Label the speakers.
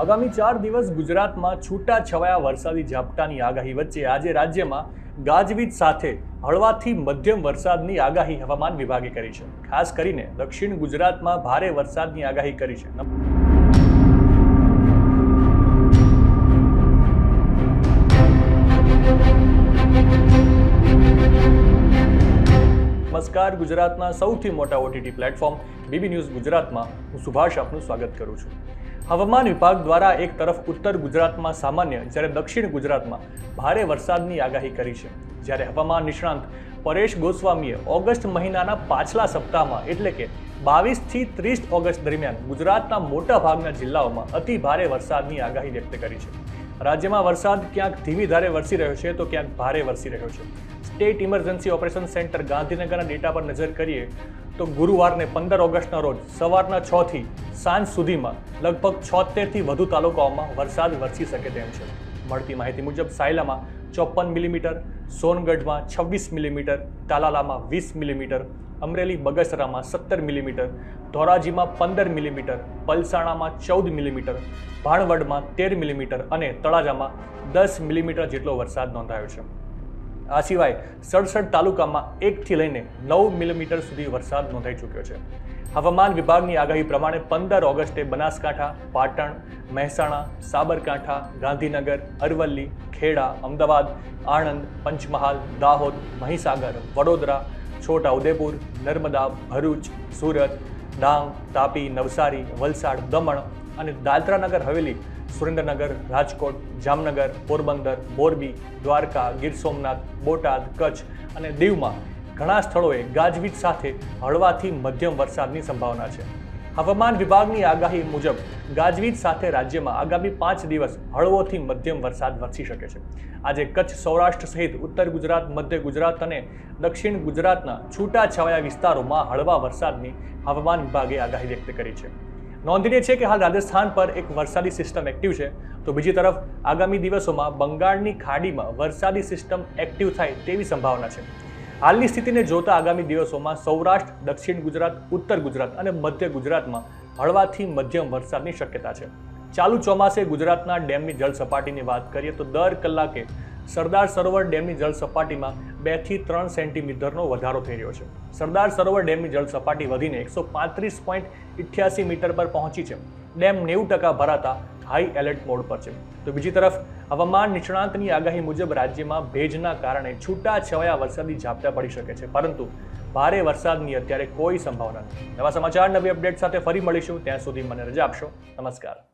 Speaker 1: આગામી ચાર દિવસ ગુજરાતમાં છૂટા છવાયા વરસાદી ઝાપટાની આગાહી વચ્ચે આજે રાજ્યમાં ગાજવીજ સાથે હળવાથી મધ્યમ વરસાદની આગાહી હવામાન વિભાગે કરી છે. ખાસ કરીને દક્ષિણ ગુજરાતમાં ભારે વરસાદની આગાહી કરી છે. નમસ્કાર, ગુજરાતના સૌથી મોટા ઓટીટી પ્લેટફોર્મ બીબી ન્યૂઝ ગુજરાતમાં. હું સુભાષ આપનું સ્વાગત કરું છું. હવામાન વિભાગ દ્વારા એક તરફ ઉત્તર ગુજરાતમાં સામાન્ય જ્યારે દક્ષિણ ગુજરાતમાં ભારે વરસાદની આગાહી કરી છે. જ્યારે હવામાન નિષ્ણાંત પરેશ ગોસ્વામીએ ઓગસ્ટ મહિનાના પાછલા સપ્તાહમાં એટલે કે બાવીસથી ત્રીસ ઓગસ્ટ દરમિયાન ગુજરાતના મોટા ભાગના જિલ્લાઓમાં અતિ ભારે વરસાદની આગાહી વ્યક્ત કરી છે. રાજ્યમાં વરસાદ ક્યાંક ધીમી ધારે વરસી રહ્યો છે તો ક્યાંક ભારે વરસી રહ્યો છે. સ્ટેટ ઇમરજન્સી ઓપરેશન સેન્ટર ગાંધીનગરના ડેટા પર નજર કરીએ તો ગુરુવારને પંદર ઓગસ્ટના રોજ સવારના છ થી સાંજ સુધીમાં લગભગ છોતેરથી વધુ તાલુકાઓમાં વરસાદ વરસી શકે તેમ છે. મળતી માહિતી મુજબ સાયલામાં ચોપન મિલીમીટર, સોનગઢમાં છવ્વીસ મિલીમીટર, તાલાલામાં વીસ મિલીમીટર, અમરેલી બગસરામાં સત્તર મિલીમીટર, ધોરાજીમાં પંદર મિલીમીટર, પલસાણામાં ચૌદ મિલીમીટર, ભાણવડમાં તેર મિલીમીટર અને તળાજામાં દસ મિલીમીટર જેટલો વરસાદ નોંધાયો છે. આ સિવાય સડસઠ તાલુકામાં એકથી લઈને નવ મિલીમીટર સુધી વરસાદ નોંધાઈ ચૂક્યો છે. હવામાન વિભાગની આગાહી પ્રમાણે પંદર ઓગસ્ટે બનાસકાંઠા, પાટણ, મહેસાણા, સાબરકાંઠા, ગાંધીનગર, અરવલ્લી, ખેડા, અમદાવાદ, આણંદ, પંચમહાલ, દાહોદ, મહીસાગર, વડોદરા છોટા ઉદેપુર નર્મદા, ભરૂચ, સુરત, ડાંગ, તાપી, નવસારી, વલસાડ, દમણ અને દાદરાનગર હવેલી સુરેન્દ્રનગર, રાજકોટ, જામનગર, પોરબંદર, મોરબી, દ્વારકા, ગીર સોમનાથ, બોટાદ, કચ્છ અને દીવમાં ઘણા સ્થળોએ ગાજવીજ સાથે હળવાથી મધ્યમ વરસાદની સંભાવના છે. હવામાન વિભાગની આગાહી મુજબ ગાજવીજ સાથે રાજ્યમાં આગામી પાંચ દિવસ હળવોથી મધ્યમ વરસાદ વરસી શકે છે. આજે કચ્છ, સૌરાષ્ટ્ર સહિત ઉત્તર ગુજરાત, મધ્ય ગુજરાત અને દક્ષિણ ગુજરાતના છૂટાછવાયા વિસ્તારોમાં હળવા વરસાદની હવામાન વિભાગે આગાહી વ્યક્ત કરી છે. નોંધનીય છે કે હાલ રાજસ્થાન પર એક વરસાદી સિસ્ટમ એક્ટિવ છે. તો બીજી તરફ, આગામી દિવસોમાં બંગાળની ખાડીમાં વરસાદી સિસ્ટમ એક્ટિવ થાય તેવી સંભાવના છે. હાલની સ્થિતિને જોતા આગામી દિવસોમાં સૌરાષ્ટ્ર, દક્ષિણ ગુજરાત, ઉત્તર ગુજરાત અને મધ્ય ગુજરાતમાં હળવાથી મધ્યમ વરસાદની શક્યતા છે. ચાલુ ચોમાસે ગુજરાતના ડેમની જળ સપાટીની વાત કરીએ તો દર કલાકે સરદાર સરોવર ડેમની જળ સપાટીમાં બેથી ત્રણ સેન્ટીમીટરનો વધારો થઈ રહ્યો છે. સરદાર સરોવર ડેમની જળ સપાટી વધીને એકસો પાંત્રીસ પોઈન્ટ ઇઠ્યાસી મીટર પર પહોંચી છે. ડેમ નેવું ટકા ભરાતા હાઈ એલર્ટ મોડ પર છે. તો બીજી તરફ, હવામાન નિષ્ણાંતની આગાહી મુજબ રાજ્યમાં ભેજના કારણે છૂટા છવાયા વરસાદી ઝાપટા પડી શકે છે. પરંતુ ભારે વરસાદની અત્યારે કોઈ સંભાવના નથી. નવા સમાચાર, નવી અપડેટ સાથે ફરી મળીશું. ત્યાં સુધી મને રજા આપશો. નમસ્કાર.